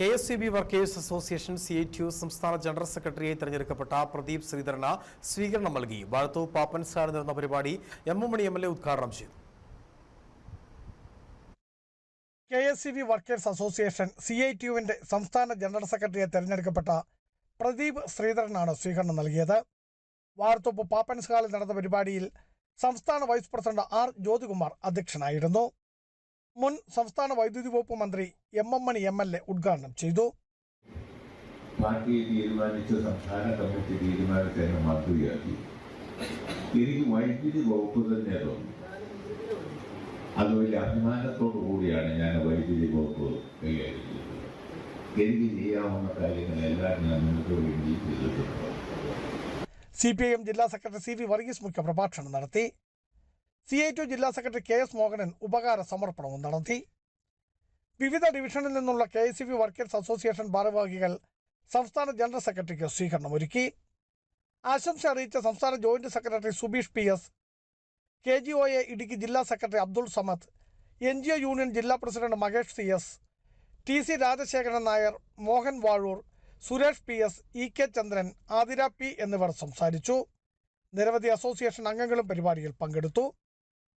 K S C B workers association C I T U സംസ്ഥാന general സെക്രട്ടറിയായി തെരഞ്ഞെടുക്കപ്പെട്ട പ്രദീപ് ശ്രീധരന് സ്വീകരണം നൽകി. വാഴത്തൂർ പാപ്പൻസാട് നടന്ന പരിപാടി M M Mani M L A ഉദ്ഘാടനം ചെയ്തു. K S C B workers association C I T യുവിന്റെ സംസ്ഥാന ജനറൽ സെക്രട്ടറിയായി തെരഞ്ഞെടുക്കപ്പെട്ട പ്രദീപ് ശ്രീധരനാണ് സ്വീകരണം നൽകിയത്. വാർത്തോപ്പ് പാപ്പൻസ് ഹാളിൽ നടന്ന പരിപാടിയിൽ സംസ്ഥാന വൈസ് പ്രസിഡന്റ് ആർ ജ്യോതികുമാർ അധ്യക്ഷനായിരുന്നു. മുൻ സംസ്ഥാന വൈദ്യുതി വകുപ്പ് മന്ത്രി M M Mani M L A ഉദ്ഘാടനം ചെയ്തു. പാർട്ടി തീരുമാനിച്ച സംസ്ഥാന കമ്മിറ്റി തീരുമാനിച്ച് എന്നെ മന്ത്രിയാക്കി എനിക്ക് വൈദ്യുതി വകുപ്പ് തന്നെ തോന്നി. അത് വലിയ അഭിമാനത്തോടു കൂടിയാണ് ഞാൻ വൈദ്യുതി വകുപ്പ് കൈകാര്യം ചെയ്തത്. എനിക്ക് ചെയ്യാവുന്ന കാര്യങ്ങളെല്ലാം ഞാൻ നിങ്ങൾക്ക് വേണ്ടി ചെയ്തിട്ടുണ്ട്. സി പി ഐ എം ജില്ലാ സെക്രട്ടറി സി വി വർഗീസ് മുഖ്യ പ്രഭാഷണം നടത്തി. സി ഐ ടു ജില്ലാ സെക്രട്ടറി കെ എസ് മോഹനൻ ഉപകാര സമർപ്പണവും നടത്തി. വിവിധ ഡിവിഷനിൽ നിന്നുള്ള K S B workers association ഭാരവാഹികൾ സംസ്ഥാന ജനറൽ സെക്രട്ടറിക്ക് സ്വീകരണം ഒരുക്കി. ആശംസ അറിയിച്ച സംസ്ഥാന joint secretary Subeesh P S K G O A Idukki ജില്ലാ secretary Abdul Samad N G O union ജില്ലാ president Mahesh C S T C Rajasekharan Nair Mohan Vazhoor Suresh P S E K Chandran Athira P എന്നിവർ സംസാരിച്ചു. നിരവധി association അംഗങ്ങളും പരിപാടിയിൽ പങ്കെടുത്തു.